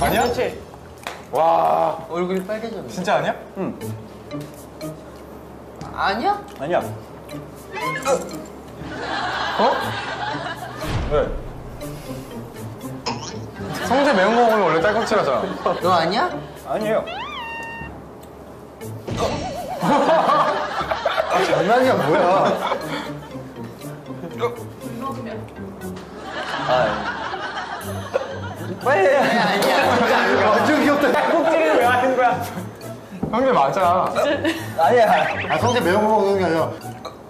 아니야? 와 얼굴이 빨개졌네. 진짜 아니야? 아니야? 아니야. 어? 왜? 성재 매운 거 먹으면 원래 딸꾹질 하잖아. 너 아니야? 아니에요. 장난이야 뭐야? 빨리 해. 아니야. 완전 귀엽다. 꼭지를 왜 하는 거야? 성재 맞아. 아니야. 아 성재 매운 거 먹는 게 아니라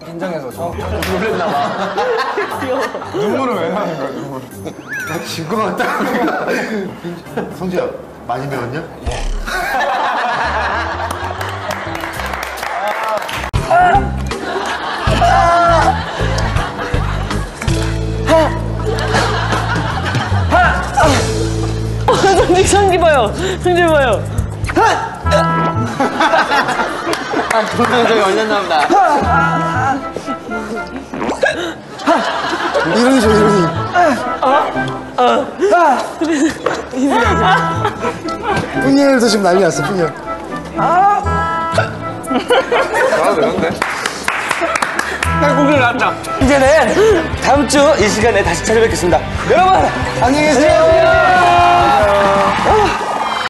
긴장해서 처음 놀랬나 봐. 눈물을 왜 나는 거야 눈물? 나 진거 같다. 성재야 많이 매웠냐? 성지 성지 봐요. 성지 봐요. 아, 동영상이 올렸나 보다. 이런이 저 이런이. 뿡이엘도 지금 난리 났어 뿡이엘. 나도 되는데. 고기를 낳았다. 이제는 다음 주 이 시간에 다시 찾아뵙겠습니다. 여러분, 안녕히 계세요.